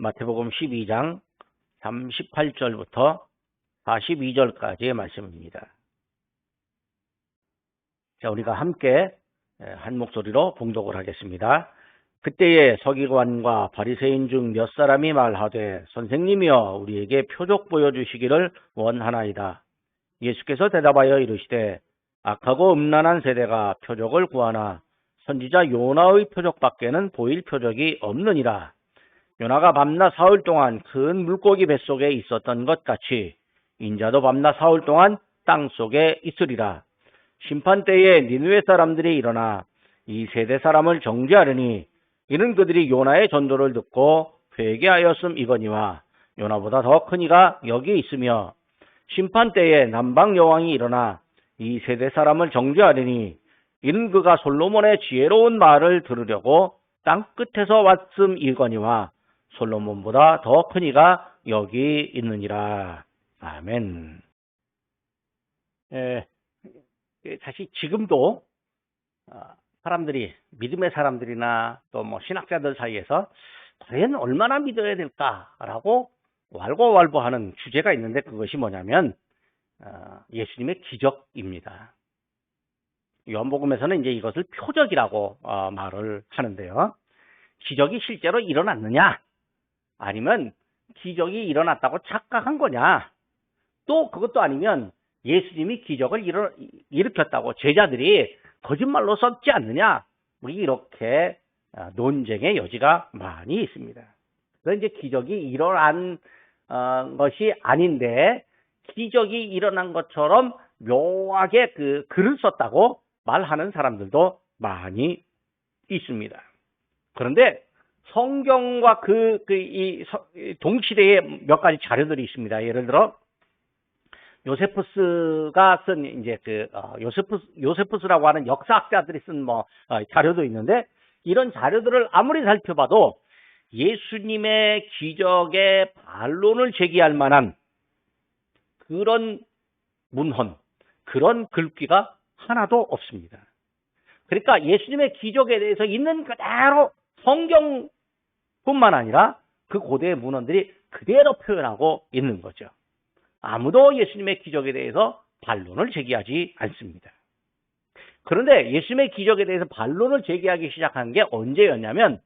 마태복음 12장 38절부터 42절까지의 말씀입니다. 자, 우리가 함께 한 목소리로 봉독을 하겠습니다. 그때에 서기관과 바리새인 중 몇 사람이 말하되 선생님이여 우리에게 표적 보여주시기를 원하나이다. 예수께서 대답하여 이르시되 악하고 음란한 세대가 표적을 구하나 선지자 요나의 표적밖에는 보일 표적이 없느니라. 요나가 밤낮 사흘 동안 큰 물고기 뱃속에 있었던 것 같이 인자도 밤낮 사흘 동안 땅 속에 있으리라. 심판 때에 니누의 사람들이 일어나 이 세대 사람을 정죄하려니 이는 그들이 요나의 전도를 듣고 회개하였음 이거니와 요나보다 더 큰 이가 여기 있으며 심판 때에 남방 여왕이 일어나 이 세대 사람을 정죄하려니 이는 그가 솔로몬의 지혜로운 말을 들으려고 땅 끝에서 왔음 이거니와 솔로몬보다 더 큰 이가 여기 있느니라. 아멘. 에, 사실 지금도 아, 사람들이 믿음의 사람들이나 또 뭐 신학자들 사이에서 과연 얼마나 믿어야 될까라고 왈고왈부하는 주제가 있는데 그것이 뭐냐면 어, 예수님의 기적입니다. 요한복음에서는 이제 이것을 표적이라고 어, 말을 하는데요. 기적이 실제로 일어났느냐? 아니면 기적이 일어났다고 착각한 거냐? 또 그것도 아니면 예수님이 기적을 일어, 일으켰다고 제자들이 거짓말로 썼지 않느냐? 우리 이렇게 어, 논쟁의 여지가 많이 있습니다. 이제 기적이 일어난 어, 것이 아닌데 기적이 일어난 것처럼 묘하게 그 글을 썼다고 말하는 사람들도 많이 있습니다. 그런데 성경과 그, 그, 이, 동시대에 몇 가지 자료들이 있습니다. 예를 들어, 요세푸스가 쓴 이제 그 어, 요세푸스 요세푸스라고 하는 역사학자들이 쓴 뭐 어, 자료도 있는데 이런 자료들을 아무리 살펴봐도 예수님의 기적의 반론을 제기할 만한 그런 문헌, 그런 글귀가 하나도 없습니다. 그러니까 예수님의 기적에 대해서 있는 그대로 성경 뿐만 아니라 그 고대의 문헌들이 그대로 표현하고 있는 거죠. 아무도 예수님의 기적에 대해서 반론을 제기하지 않습니다. 그런데 예수님의 기적에 대해서 반론을 제기하기 시작한 게 언제였냐면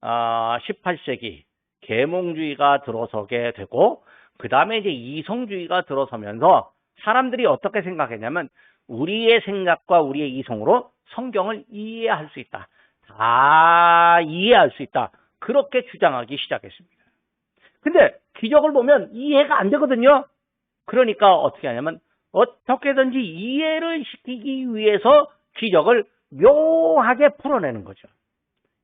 18세기 아, 계몽주의가 들어서게 되고 그 다음에 이제 이성주의가 들어서면서 사람들이 어떻게 생각했냐면 우리의 생각과 우리의 이성으로 성경을 이해할 수 있다. 다 이해할 수 있다. 그렇게 주장하기 시작했습니다. 근데 기적을 보면 이해가 안 되거든요. 그러니까 어떻게 하냐면 어떻게든지 이해를 시키기 위해서 기적을 묘하게 풀어내는 거죠.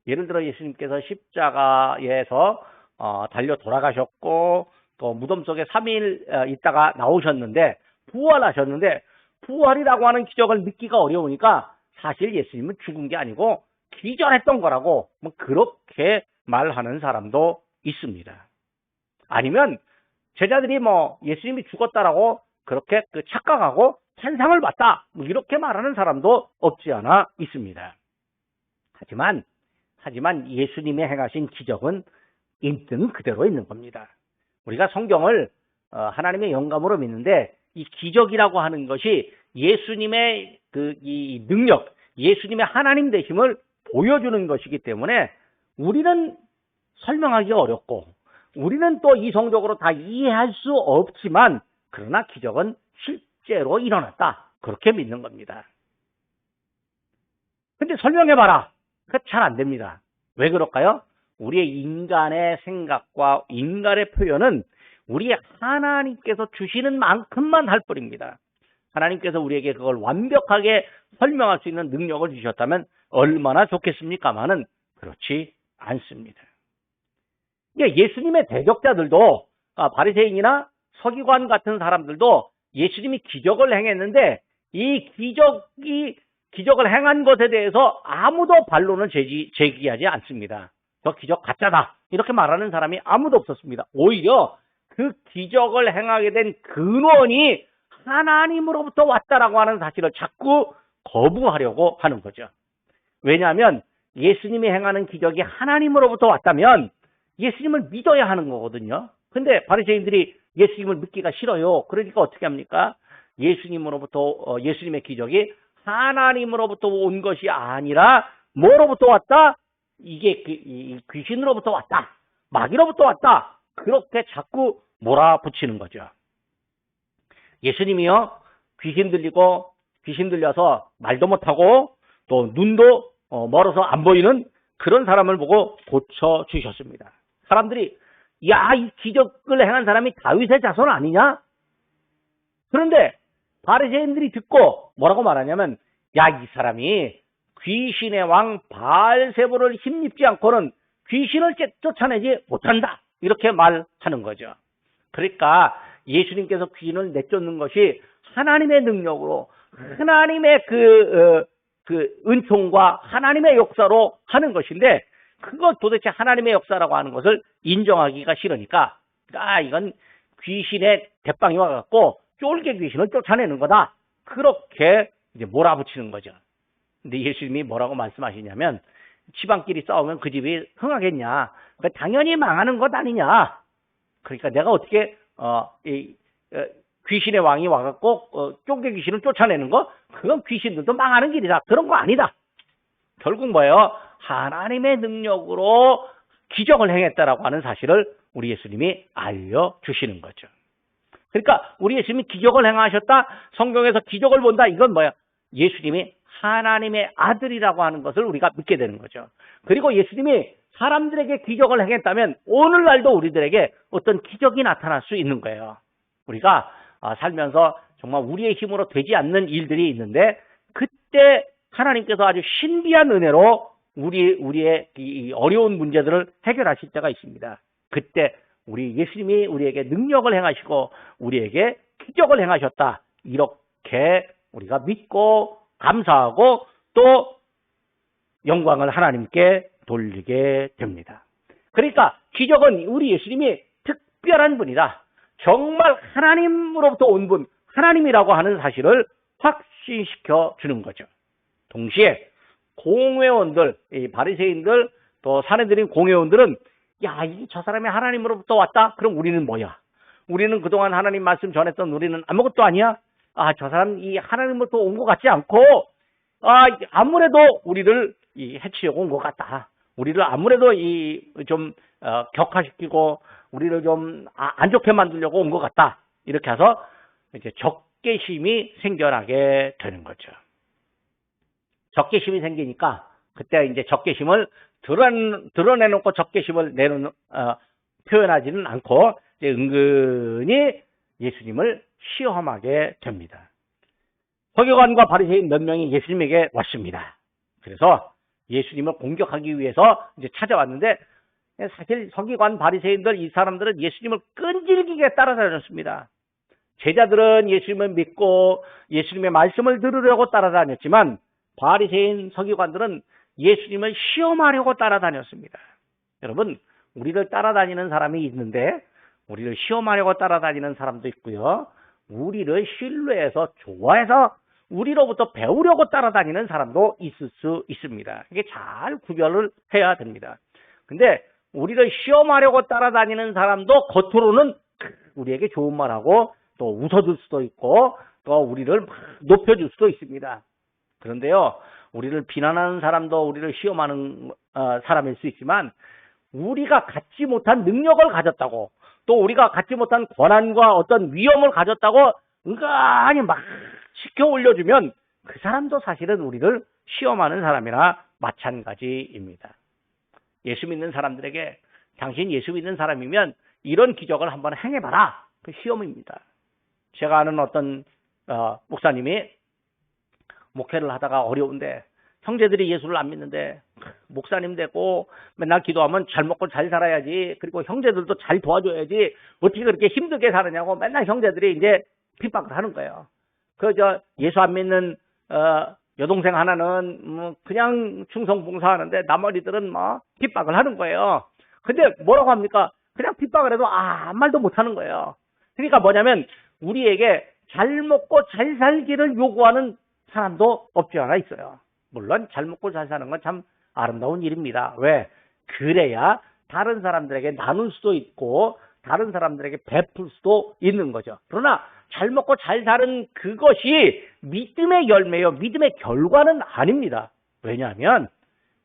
예를 들어 예수님께서 십자가에서 어, 달려 돌아가셨고 또 무덤 속에 3일 어, 있다가 나오셨는데 부활하셨는데 부활이라고 하는 기적을 믿기가 어려우니까 사실 예수님은 죽은 게 아니고 기절했던 거라고 뭐 그렇게 말하는 사람도 있습니다. 아니면 제자들이 뭐 예수님이 죽었다라고 그렇게 그 착각하고 환상을 봤다 뭐 이렇게 말하는 사람도 없지 않아 있습니다. 하지만 하지만 예수님의 행하신 기적은 있는 그대로 있는 겁니다. 우리가 성경을 어, 하나님의 영감으로 믿는데 이 기적이라고 하는 것이 예수님의 그 이 능력, 예수님의 하나님 되심을 보여주는 것이기 때문에 우리는 설명하기 어렵고 우리는 또 이성적으로 다 이해할 수 없지만 그러나 기적은 실제로 일어났다. 그렇게 믿는 겁니다. 근데 설명해봐라. 그 잘 안 됩니다. 왜 그럴까요? 우리의 인간의 생각과 인간의 표현은 우리 하나님께서 주시는 만큼만 할 뿐입니다. 하나님께서 우리에게 그걸 완벽하게 설명할 수 있는 능력을 주셨다면 얼마나 좋겠습니까마는 그렇지 않습니다. 예수님의 대적자들도 아, 바리새인이나 서기관 같은 사람들도 예수님이 기적을 행했는데 이 기적이 기적을 행한 것에 대해서 아무도 반론을 제기, 제기하지 않습니다. 저 기적 가짜다 이렇게 말하는 사람이 아무도 없었습니다. 오히려 그 기적을 행하게 된 근원이 하나님으로부터 왔다라고 하는 사실을 자꾸 거부하려고 하는 거죠. 왜냐하면 예수님이 행하는 기적이 하나님으로부터 왔다면 예수님을 믿어야 하는 거거든요. 근데 바리새인들이 예수님을 믿기가 싫어요. 그러니까 어떻게 합니까? 예수님으로부터 어, 예수님의 기적이 하나님으로부터 온 것이 아니라 뭐로부터 왔다? 이게 귀신으로부터 왔다. 마귀로부터 왔다. 그렇게 자꾸 몰아붙이는 거죠. 예수님이요 귀신 들리고 귀신 들려서 말도 못하고 또 눈도 어, 멀어서 안 보이는 그런 사람을 보고 고쳐 주셨습니다. 사람들이 야 이 기적을 행한 사람이 다윗의 자손 아니냐? 그런데 바리새인들이 듣고 뭐라고 말하냐면 야 이 사람이 귀신의 왕 바알세보를 힘입지 않고는 귀신을 쫓아내지 못한다 이렇게 말하는 거죠. 그러니까 예수님께서 귀신을 내쫓는 것이 하나님의 능력으로 하나님의 그, 어, 그 은총과 하나님의 역사로 하는 것인데 그거 도대체 하나님의 역사라고 하는 것을 인정하기가 싫으니까 아 이건 귀신의 대빵이 와갖고 쫄개 귀신을 쫓아내는 거다 그렇게 이제 몰아붙이는 거죠. 근데 예수님이 뭐라고 말씀하시냐면 집안끼리 싸우면 그 집이 흥하겠냐? 그러니까 당연히 망하는 것 아니냐? 그러니까 내가 어떻게 어, 이, 어, 귀신의 왕이 와갖고 어, 쫑개 귀신을 쫓아내는 거 그건 귀신들도 망하는 길이다. 그런 거 아니다. 결국 뭐예요? 하나님의 능력으로 기적을 행했다라고 하는 사실을 우리 예수님이 알려주시는 거죠. 그러니까 우리 예수님이 기적을 행하셨다. 성경에서 기적을 본다. 이건 뭐야? 예수님이 하나님의 아들이라고 하는 것을 우리가 믿게 되는 거죠. 그리고 예수님이 사람들에게 기적을 행했다면 오늘날도 우리들에게 어떤 기적이 나타날 수 있는 거예요. 우리가 아, 살면서 정말 우리의 힘으로 되지 않는 일들이 있는데 그때 하나님께서 아주 신비한 은혜로 우리 우리의 이 어려운 문제들을 해결하실 때가 있습니다. 그때 우리 예수님이 우리에게 능력을 행하시고 우리에게 기적을 행하셨다. 이렇게 우리가 믿고 감사하고 또 영광을 하나님께 돌리게 됩니다. 그러니까 기적은 우리 예수님이 특별한 분이다. 정말 하나님으로부터 온 분, 하나님이라고 하는 사실을 확신시켜 주는 거죠. 동시에 공회원들, 이 바리새인들, 또 사내들인 공회원들은 야, 저 사람이 하나님으로부터 왔다? 그럼 우리는 뭐야? 우리는 그동안 하나님 말씀 전했던 우리는 아무것도 아니야? 아, 저 사람 이 하나님으로부터 온 것 같지 않고, 아, 아무래도 우리를 이 해치려고 온 것 같다. 우리를 아무래도 이좀 어, 격화시키고 우리를 좀안 아, 좋게 만들려고 온 것 같다. 이렇게 해서 이제 적개심이 생겨나게 되는 거죠. 적개심이 생기니까 그때 이제 적개심을 드러내, 드러내놓고 적개심을 내놓는 어, 표현하지는 않고 이제 은근히 예수님을 시험하게 됩니다. 서기관과 바리새인 몇 명이 예수님에게 왔습니다. 그래서 예수님을 공격하기 위해서 이제 찾아왔는데 사실 서기관 바리새인들 이 사람들은 예수님을 끈질기게 따라다녔습니다. 제자들은 예수님을 믿고 예수님의 말씀을 들으려고 따라다녔지만 바리새인 서기관들은 예수님을 시험하려고 따라다녔습니다. 여러분, 우리를 따라다니는 사람이 있는데 우리를 시험하려고 따라다니는 사람도 있고요. 우리를 신뢰해서 좋아해서 우리로부터 배우려고 따라다니는 사람도 있을 수 있습니다. 이게 잘 구별을 해야 됩니다. 근데 우리를 시험하려고 따라다니는 사람도 겉으로는 우리에게 좋은 말하고 또 웃어줄 수도 있고 또 우리를 높여줄 수도 있습니다. 그런데요, 우리를 비난하는 사람도 우리를 시험하는 어, 사람일 수 있지만 우리가 갖지 못한 능력을 가졌다고 또 우리가 갖지 못한 권한과 어떤 위험을 가졌다고 은근히 막 시켜 올려주면 그 사람도 사실은 우리를 시험하는 사람이나 마찬가지입니다. 예수 믿는 사람들에게 당신 예수 믿는 사람이면 이런 기적을 한번 행해봐라. 그 시험입니다. 제가 아는 어떤 어, 목사님이 목회를 하다가 어려운데 형제들이 예수를 안 믿는데 목사님 되고 맨날 기도하면 잘 먹고 잘 살아야지 그리고 형제들도 잘 도와줘야지 어떻게 그렇게 힘들게 사느냐고 맨날 형제들이 이제 핍박을 하는 거예요. 그 저 예수 안 믿는 어 여동생 하나는 뭐 그냥 충성 봉사하는데 나머지들은 뭐 핍박을 하는 거예요. 근데 뭐라고 합니까? 그냥 핍박을 해도 아무 말도 못 하는 거예요. 그러니까 뭐냐면 우리에게 잘 먹고 잘 살기를 요구하는 사람도 없지 않아 있어요. 물론 잘 먹고 잘 사는 건 참 아름다운 일입니다. 왜? 그래야 다른 사람들에게 나눌 수도 있고 다른 사람들에게 베풀 수도 있는 거죠. 그러나 잘 먹고 잘 사는 그것이 믿음의 열매요. 믿음의 결과는 아닙니다. 왜냐하면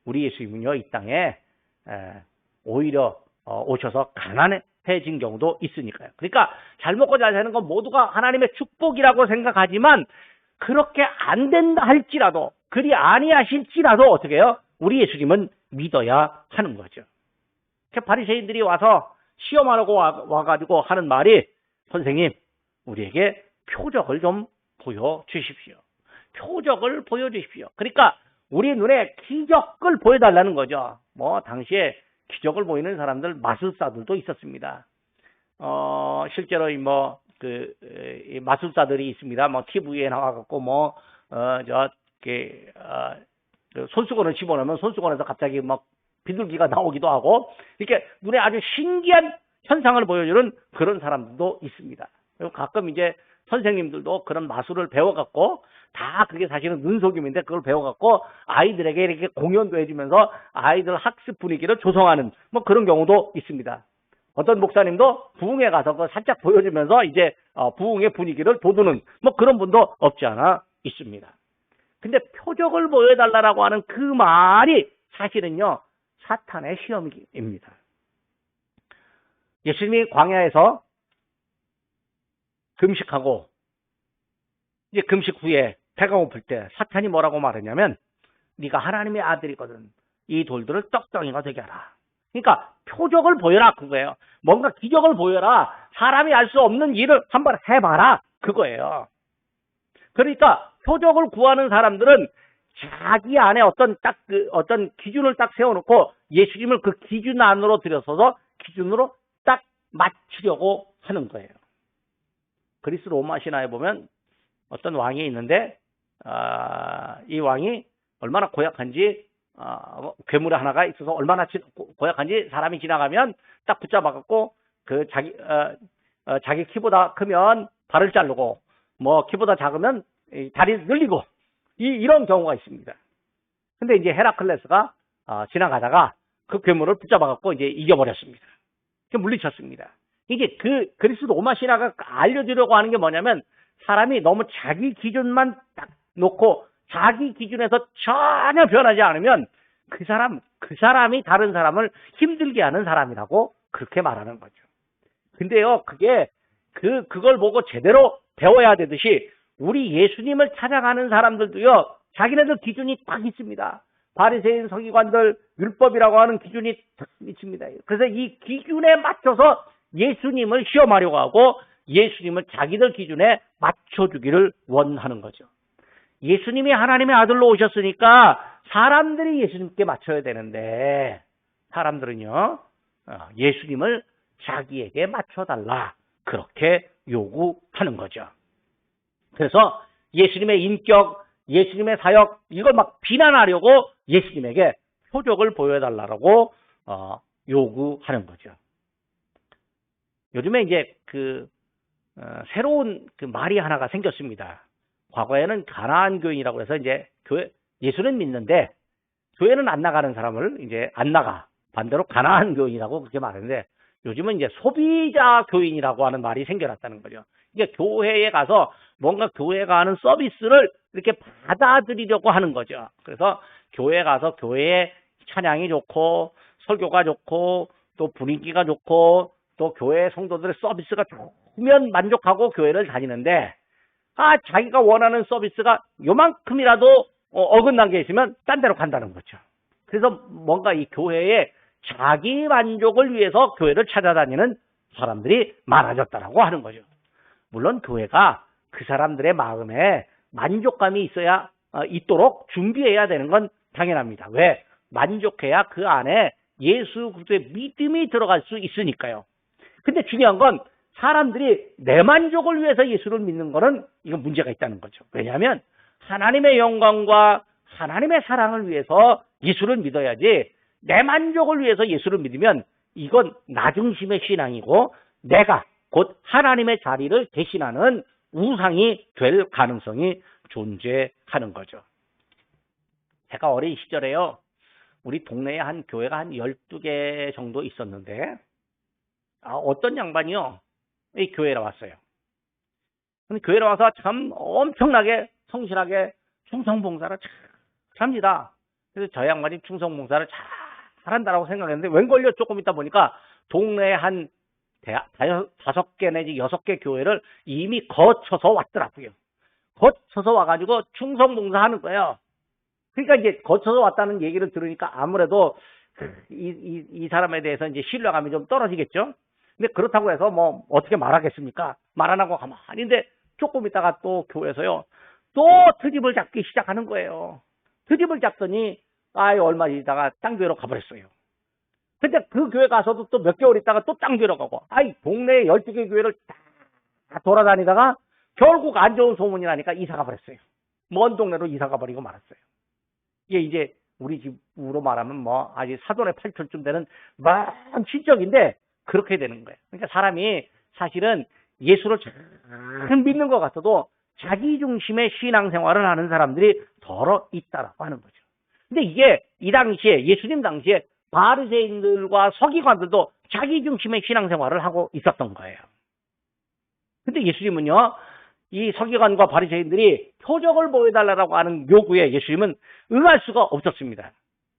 우리 예수님은요 이 땅에 에, 오히려 어, 오셔서 가난해진 경우도 있으니까요. 그러니까 잘 먹고 잘 사는 건 모두가 하나님의 축복이라고 생각하지만 그렇게 안 된다 할지라도 그리 아니하실지라도 어떻게 해요? 우리 예수님은 믿어야 하는 거죠. 바리새인들이 와서 시험하려고 와, 가지고 하는 말이 선생님 우리에게 표적을 좀 보여주십시오. 표적을 보여주십시오. 그러니까 우리 눈에 기적을 보여달라는 거죠. 뭐 당시에 기적을 보이는 사람들 마술사들도 있었습니다. 어 실제로 뭐그 마술사들이 있습니다. 뭐 TV에 나와갖고 뭐어저 어, 그 손수건을 집어넣으면 손수건에서 갑자기 막 비둘기가 나오기도 하고 이렇게 눈에 아주 신기한 현상을 보여주는 그런 사람들도 있습니다. 가끔 이제 선생님들도 그런 마술을 배워갖고 다 그게 사실은 눈속임인데 그걸 배워갖고 아이들에게 이렇게 공연도 해주면서 아이들 학습 분위기를 조성하는 뭐 그런 경우도 있습니다. 어떤 목사님도 부흥에 가서 그 살짝 보여주면서 이제 어, 부흥의 분위기를 돋우는 뭐 그런 분도 없지 않아 있습니다. 근데 표적을 보여달라고 하는 그 말이 사실은요 사탄의 시험입니다. 예수님이 광야에서 금식하고 이제 금식 후에 배가 고플 때 사탄이 뭐라고 말했냐면 네가 하나님의 아들이거든. 이 돌들을 떡덩이가 되게 하라. 그러니까 표적을 보여라 그거예요. 뭔가 기적을 보여라. 사람이 알 수 없는 일을 한번 해봐라 그거예요. 그러니까 표적을 구하는 사람들은 자기 안에 어떤 딱 그 어떤 기준을 딱 세워놓고 예수님을 그 기준 안으로 들여서서 기준으로 딱 맞추려고 하는 거예요. 그리스 로마 신화에 보면 어떤 왕이 있는데 아, 이 왕이 얼마나 고약한지 아, 괴물 하나가 있어서 얼마나 고약한지 사람이 지나가면 딱 붙잡아갖고 그 자기 어, 어, 자기 키보다 크면 발을 자르고 뭐 키보다 작으면 다리를 늘리고 이, 이런 경우가 있습니다. 근데 이제 헤라클레스가 어, 지나가다가 그 괴물을 붙잡아갖고 이제 이겨버렸습니다. 물리쳤습니다. 이게 그 그리스 로마 신화가 알려주려고 하는 게 뭐냐면 사람이 너무 자기 기준만 딱 놓고 자기 기준에서 전혀 변하지 않으면 그 사람 그 사람이 다른 사람을 힘들게 하는 사람이라고 그렇게 말하는 거죠. 근데요 그게 그 그걸 보고 제대로 배워야 되듯이 우리 예수님을 찾아가는 사람들도요 자기네들 기준이 딱 있습니다. 바리새인 서기관들 율법이라고 하는 기준이 딱 있습니다. 그래서 이 기준에 맞춰서 예수님을 시험하려고 하고 예수님을 자기들 기준에 맞춰주기를 원하는 거죠. 예수님이 하나님의 아들로 오셨으니까 사람들이 예수님께 맞춰야 되는데 사람들은요 어, 예수님을 자기에게 맞춰달라 그렇게 요구하는 거죠. 그래서 예수님의 인격, 예수님의 사역 이걸 막 비난하려고 예수님에게 표적을 보여달라고 어, 요구하는 거죠. 요즘에 이제 그 어, 새로운 그 말이 하나가 생겼습니다. 과거에는 가나안 교인이라고 해서 이제 교회 예수는 믿는데 교회는 안 나가는 사람을 이제 안 나가 반대로 가나안 교인이라고 그렇게 말하는데 요즘은 이제 소비자 교인이라고 하는 말이 생겨났다는 거죠. 이게 교회에 가서 뭔가 교회가 하는 서비스를 이렇게 받아들이려고 하는 거죠. 그래서 교회 가서 교회의 찬양이 좋고 설교가 좋고 또 분위기가 좋고 또 교회 성도들의 서비스가 좋으면 만족하고 교회를 다니는데 아 자기가 원하는 서비스가 요만큼이라도 어, 어긋난 게 있으면 딴 데로 간다는 거죠. 그래서 뭔가 이 교회에 자기 만족을 위해서 교회를 찾아다니는 사람들이 많아졌다라고 하는 거죠. 물론 교회가 그 사람들의 마음에 만족감이 있어야 어, 있도록 준비해야 되는 건 당연합니다. 왜? 만족해야 그 안에 예수 그리스도의 믿음이 들어갈 수 있으니까요. 근데 중요한 건 사람들이 내 만족을 위해서 예수를 믿는 거는 이건 문제가 있다는 거죠. 왜냐하면 하나님의 영광과 하나님의 사랑을 위해서 예수를 믿어야지 내 만족을 위해서 예수를 믿으면 이건 나중심의 신앙이고 내가 곧 하나님의 자리를 대신하는 우상이 될 가능성이 존재하는 거죠. 제가 어린 시절에요. 우리 동네에 한 교회가 한 12개 정도 있었는데, 아, 어떤 양반이요? 이 교회에 왔어요. 근데 교회에 와서 참 엄청나게 성실하게 충성봉사를 잘 합니다. 그래서 저 양반이 충성봉사를 잘 한다라고 생각했는데, 웬걸요? 조금 있다 보니까 동네에 한 다섯 개 내지 여섯 개 교회를 이미 거쳐서 왔더라고요. 거쳐서 와가지고 충성봉사하는 거예요. 그러니까 이제 거쳐서 왔다는 얘기를 들으니까 아무래도 이, 이, 이 사람에 대해서 이제 신뢰감이 좀 떨어지겠죠? 근데 그렇다고 해서 뭐 어떻게 말하겠습니까? 말 안 하고 가만히 있는데 조금 있다가 또 교회에서요. 또 트집을 잡기 시작하는 거예요. 트집을 잡더니 아이 얼마 있다가 딴 교회로 가버렸어요. 근데 그 교회 가서도 또 몇 개월 있다가 또딴 교회로 가고 아이 동네에 12개 교회를 다 돌아다니다가 결국 안 좋은 소문이 나니까 이사 가 버렸어요. 먼 동네로 이사 가 버리고 말았어요. 이게 이제 우리 집으로 말하면 뭐 아직 사돈의 팔촌쯤 되는 먼 친척인데 그렇게 되는 거예요. 그러니까 사람이 사실은 예수를 잘 믿는 것 같아도 자기 중심의 신앙생활을 하는 사람들이 더러 있다라고 하는 거죠. 근데 이게 이 당시에 예수님 당시에 바리새인들과 서기관들도 자기 중심의 신앙생활을 하고 있었던 거예요. 근데 예수님은요, 이 서기관과 바리새인들이 표적을 보여달라고 하는 요구에 예수님은 응할 수가 없었습니다.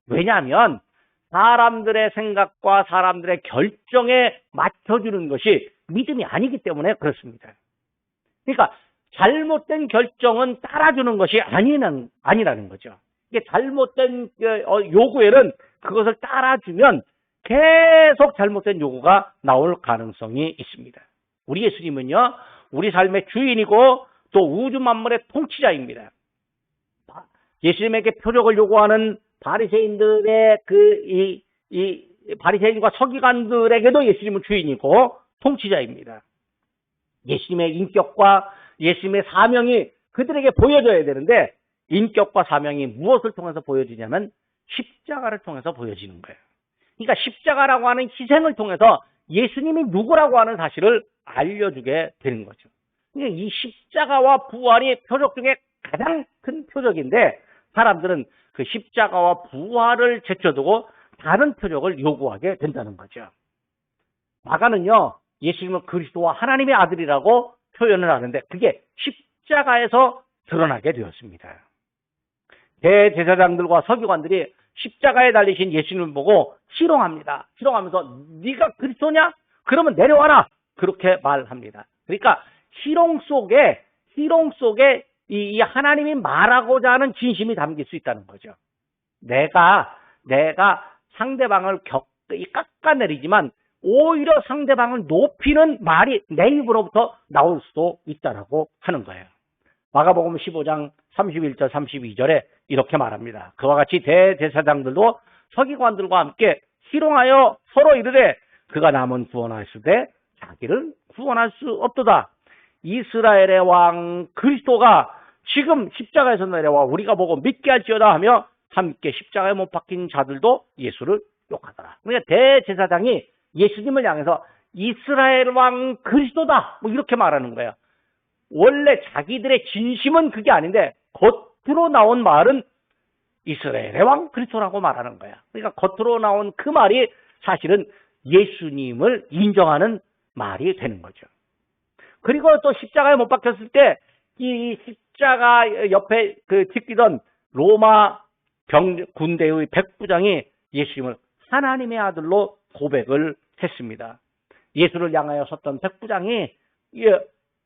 왜냐하면 사람들의 생각과 사람들의 결정에 맞춰주는 것이 믿음이 아니기 때문에 그렇습니다. 그러니까 잘못된 결정은 따라주는 것이 아니는, 아니라는 거죠. 이게 잘못된 어, 요구에는 그것을 따라주면 계속 잘못된 요구가 나올 가능성이 있습니다. 우리 예수님은요, 우리 삶의 주인이고 또 우주 만물의 통치자입니다. 예수님에게 표적을 요구하는 바리새인들의 그이이 바리새인과 서기관들에게도 예수님은 주인이고 통치자입니다. 예수님의 인격과 예수님의 사명이 그들에게 보여져야 되는데 인격과 사명이 무엇을 통해서 보여지냐면 십자가를 통해서 보여지는 거예요. 그러니까 십자가라고 하는 희생을 통해서 예수님이 누구라고 하는 사실을 알려주게 되는 거죠. 그러니까 이 십자가와 부활이 표적 중에 가장 큰 표적인데 사람들은 그 십자가와 부활을 제쳐두고 다른 표적을 요구하게 된다는 거죠. 마가는요, 예수님은 그리스도와 하나님의 아들이라고 표현을 하는데 그게 십자가에서 드러나게 되었습니다. 대제사장들과 서기관들이 십자가에 달리신 예수님을 보고 희롱합니다. 희롱하면서 네가 그리스도냐? 그러면 내려와라. 그렇게 말합니다. 그러니까 희롱 속에 희롱 속에 이 하나님이 말하고자 하는 진심이 담길 수 있다는 거죠. 내가 내가 상대방을 격 깎아내리지만 오히려 상대방을 높이는 말이 내 입으로부터 나올 수도 있다라고 하는 거예요. 마가복음 15장 31절 32절에 이렇게 말합니다. 그와 같이 대제사장들도 서기관들과 함께 희롱하여 서로 이르되 그가 남은 구원하였으되 자기를 구원할 수 없도다. 이스라엘의 왕 그리스도가 지금 십자가에서 내려와 우리가 보고 믿게 할지어다 하며 함께 십자가에 못 박힌 자들도 예수를 욕하더라. 그러니까 대제사장이 예수님을 향해서 이스라엘 왕 그리스도다. 뭐 이렇게 말하는 거예요. 원래 자기들의 진심은 그게 아닌데 겉으로 나온 말은 이스라엘의 왕 그리스도라고 말하는 거야. 그러니까 겉으로 나온 그 말이 사실은 예수님을 인정하는 말이 되는 거죠. 그리고 또 십자가에 못 박혔을 때 이 십자가 옆에 그 지키던 로마 병 군대의 백부장이 예수님을 하나님의 아들로 고백을 했습니다. 예수를 향하여 섰던 백부장이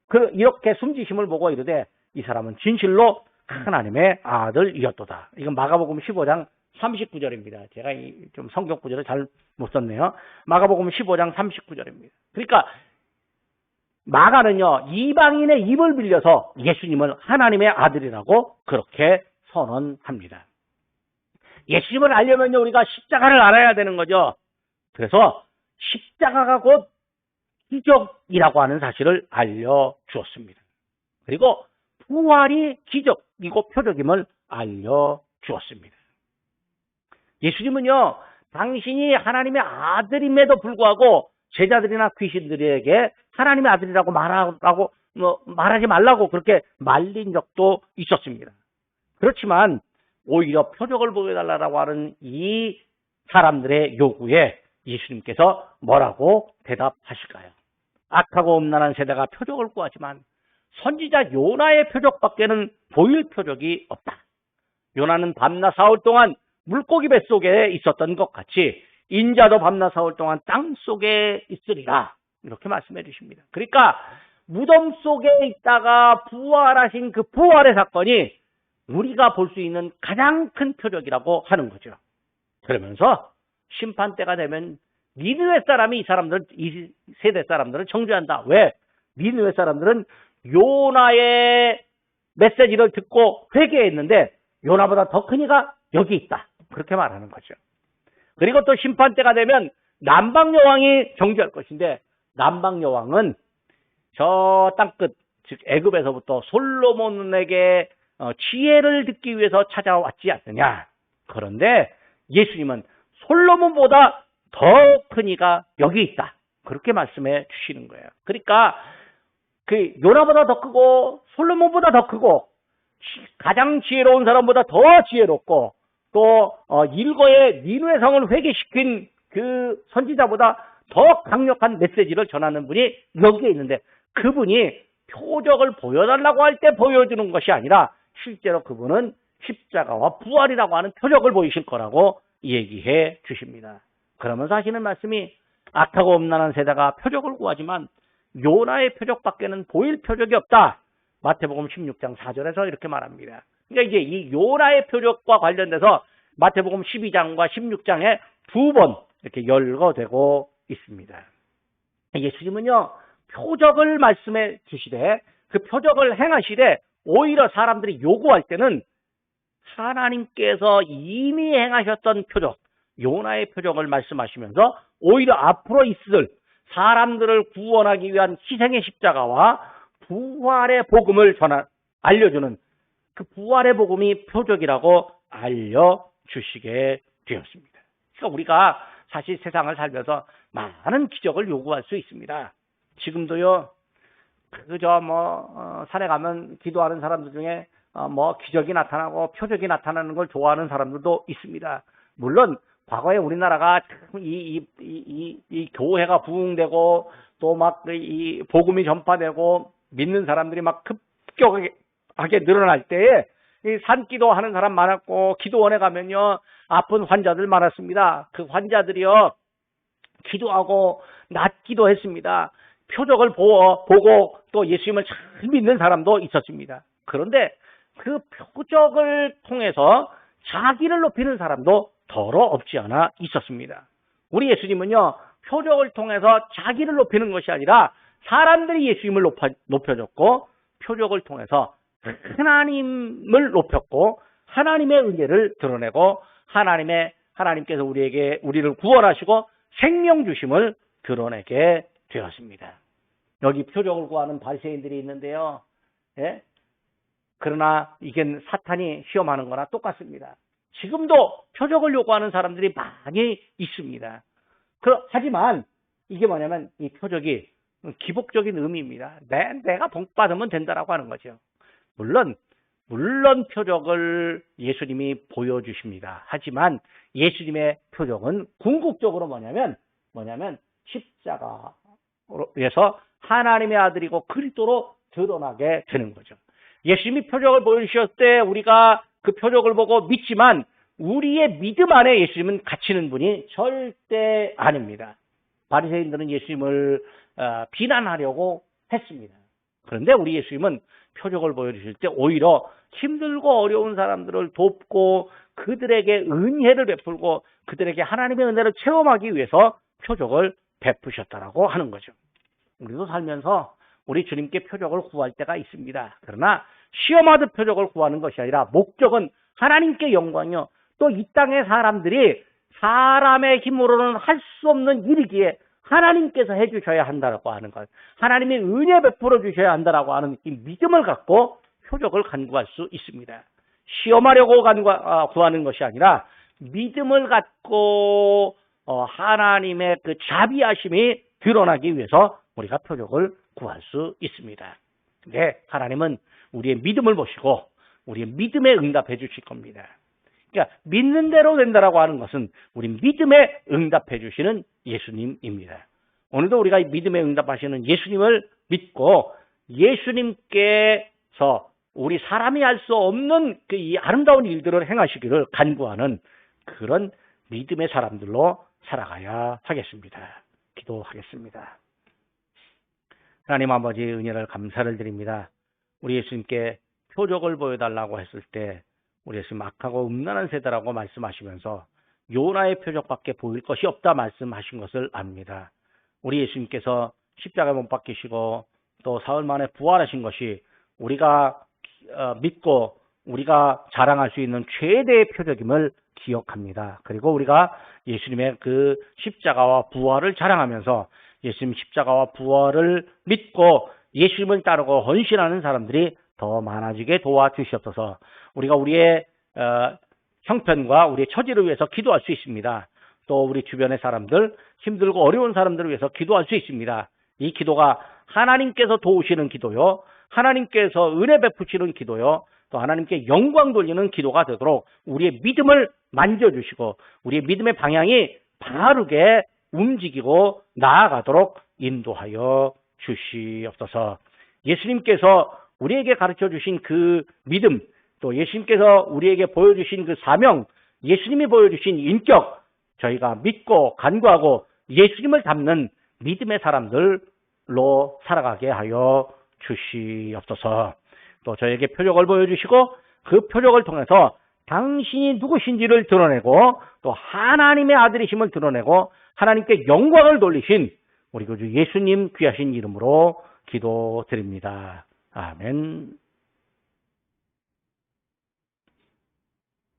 그 이렇게 숨지심을 보고 이르되 이 사람은 진실로 하나님의 아들이었도다. 이건 마가복음 15장 39절입니다. 제가 좀 성경 구절을 잘 못 썼네요. 마가복음 15장 39절입니다. 그러니까 마가는요 이방인의 입을 빌려서 예수님을 하나님의 아들이라고 그렇게 선언합니다. 예수님을 알려면요 우리가 십자가를 알아야 되는 거죠. 그래서 십자가가 곧 기적이라고 하는 사실을 알려주었습니다. 그리고 부활이 기적이고 표적임을 알려주었습니다. 예수님은요, 당신이 하나님의 아들임에도 불구하고 제자들이나 귀신들에게 하나님의 아들이라고 말하라고, 뭐, 말하지 말라고 그렇게 말린 적도 있었습니다. 그렇지만 오히려 표적을 보여달라고 하는 이 사람들의 요구에 예수님께서 뭐라고 대답하실까요? 악하고 음란한 세대가 표적을 구하지만 선지자 요나의 표적밖에는 보일 표적이 없다. 요나는 밤낮 사흘 동안 물고기 뱃속에 있었던 것 같이 인자도 밤낮 사흘 동안 땅 속에 있으리라. 이렇게 말씀해 주십니다. 그러니까 무덤 속에 있다가 부활하신 그 부활의 사건이 우리가 볼 수 있는 가장 큰 표적이라고 하는 거죠. 그러면서 심판 때가 되면 니느웨 사람이 이 사람들 이 세대 사람들을 정죄한다. 왜? 니느웨 사람들은 요나의 메시지를 듣고 회개했는데 요나보다 더 큰 이가 여기 있다. 그렇게 말하는 거죠. 그리고 또 심판 때가 되면 남방 여왕이 정죄할 것인데 남방 여왕은 저 땅끝 즉 애굽에서부터 솔로몬에게 어, 지혜를 듣기 위해서 찾아왔지 않느냐. 그런데 예수님은 솔로몬보다 더 큰 이가 여기 있다. 그렇게 말씀해 주시는 거예요. 그러니까 그 요나보다 더 크고 솔로몬보다 더 크고 가장 지혜로운 사람보다 더 지혜롭고 또 어, 일거의 니누의 성을 회개시킨 그 선지자보다 더 강력한 메시지를 전하는 분이 여기에 있는데 그분이 표적을 보여달라고 할 때 보여주는 것이 아니라 실제로 그분은 십자가와 부활이라고 하는 표적을 보이실 거라고 얘기해 주십니다. 그러면서 하시는 말씀이 악하고 음란한 세대가 표적을 구하지만 요나의 표적밖에는 보일 표적이 없다. 마태복음 16장 4절에서 이렇게 말합니다. 그러니까 이제 이 요나의 표적과 관련돼서 마태복음 12장과 16장에 두 번 이렇게 열거되고 있습니다. 예수님은요, 표적을 말씀해 주시되 그 표적을 행하시되 오히려 사람들이 요구할 때는 하나님께서 이미 행하셨던 표적, 요나의 표적을 말씀하시면서 오히려 앞으로 있을 사람들을 구원하기 위한 희생의 십자가와 부활의 복음을 전하, 알려주는 그 부활의 복음이 표적이라고 알려주시게 되었습니다. 그러니까 우리가 사실 세상을 살면서 많은 기적을 요구할 수 있습니다. 지금도요, 그저 뭐, 어, 산에 가면 기도하는 사람들 중에 어, 뭐 기적이 나타나고 표적이 나타나는 걸 좋아하는 사람들도 있습니다. 물론 과거에 우리나라가 이, 이, 이, 이, 교회가 부흥되고 또 막 이 복음이 전파되고 믿는 사람들이 막 급격하게 늘어날 때에 이 산기도 하는 사람 많았고 기도원에 가면요 아픈 환자들 많았습니다. 그 환자들이요 기도하고 낫기도 했습니다. 표적을 보고, 보고 또 예수님을 잘 믿는 사람도 있었습니다. 그런데 그 표적을 통해서 자기를 높이는 사람도 더러 없지 않아 있었습니다. 우리 예수님은요, 표적을 통해서 자기를 높이는 것이 아니라 사람들이 예수님을 높아, 높여줬고, 표적을 통해서 하나님을 높였고, 하나님의 은혜를 드러내고, 하나님의, 하나님께서 우리에게, 우리를 구원하시고 생명 주심을 드러내게 되었습니다. 여기 표적을 구하는 바리새인들이 있는데요. 예? 그러나 이게 사탄이 시험하는 거나 똑같습니다. 지금도 표적을 요구하는 사람들이 많이 있습니다. 하지만 이게 뭐냐면 이 표적이 기복적인 의미입니다. 내, 내가 복 받으면 된다라고 하는 거죠. 물론 물론 표적을 예수님이 보여주십니다. 하지만 예수님의 표적은 궁극적으로 뭐냐면 뭐냐면 십자가에서 하나님의 아들이고 그리스도로 드러나게 되는 거죠. 예수님이 표적을 보여주셨을 때 우리가 그 표적을 보고 믿지만 우리의 믿음 안에 예수님은 갇히는 분이 절대 아닙니다. 바리새인들은 예수님을 어, 비난하려고 했습니다. 그런데 우리 예수님은 표적을 보여주실 때 오히려 힘들고 어려운 사람들을 돕고 그들에게 은혜를 베풀고 그들에게 하나님의 은혜를 체험하기 위해서 표적을 베푸셨다라고 하는 거죠. 우리도 살면서 우리 주님께 표적을 구할 때가 있습니다. 그러나 시험하듯 표적을 구하는 것이 아니라 목적은 하나님께 영광이요. 또 이 땅의 사람들이 사람의 힘으로는 할 수 없는 일이기에 하나님께서 해주셔야 한다라고 하는 것. 하나님이 은혜 베풀어 주셔야 한다라고 하는 이 믿음을 갖고 표적을 간구할 수 있습니다. 시험하려고 간구, 아, 구하는 것이 아니라 믿음을 갖고 어, 하나님의 그 자비하심이 드러나기 위해서 우리가 표적을 구할 수 있습니다. 근데 하나님은 우리의 믿음을 보시고 우리의 믿음에 응답해 주실 겁니다. 그러니까 믿는 대로 된다라고 하는 것은 우리 믿음에 응답해 주시는 예수님입니다. 오늘도 우리가 믿음에 응답하시는 예수님을 믿고 예수님께서 우리 사람이 할수 없는 그 이 아름다운 일들을 행하시기를 간구하는 그런 믿음의 사람들로 살아가야 하겠습니다. 기도하겠습니다. 하나님 아버지 은혜를 감사를 드립니다. 우리 예수님께 표적을 보여달라고 했을 때 우리 예수님 악하고 음란한 세대라고 말씀하시면서 요나의 표적밖에 보일 것이 없다 말씀하신 것을 압니다. 우리 예수님께서 십자가에 못 박히시고 또 사흘 만에 부활하신 것이 우리가 어, 믿고 우리가 자랑할 수 있는 최대의 표적임을 기억합니다. 그리고 우리가 예수님의 그 십자가와 부활을 자랑하면서 예수님 십자가와 부활을 믿고 예수님을 따르고 헌신하는 사람들이 더 많아지게 도와주시옵소서. 우리가 우리의 어, 형편과 우리의 처지를 위해서 기도할 수 있습니다. 또 우리 주변의 사람들, 힘들고 어려운 사람들을 위해서 기도할 수 있습니다. 이 기도가 하나님께서 도우시는 기도요. 하나님께서 은혜 베푸시는 기도요. 또 하나님께 영광 돌리는 기도가 되도록 우리의 믿음을 만져주시고 우리의 믿음의 방향이 바르게 움직이고 나아가도록 인도하여 주시옵소서. 예수님께서 우리에게 가르쳐 주신 그 믿음, 또 예수님께서 우리에게 보여주신 그 사명, 예수님이 보여주신 인격, 저희가 믿고 간구하고 예수님을 닮는 믿음의 사람들로 살아가게 하여 주시옵소서. 또 저에게 표적을 보여주시고 그 표적을 통해서 당신이 누구신지를 드러내고 또 하나님의 아들이심을 드러내고 하나님께 영광을 돌리신 우리 구주 예수님 귀하신 이름으로 기도드립니다. 아멘.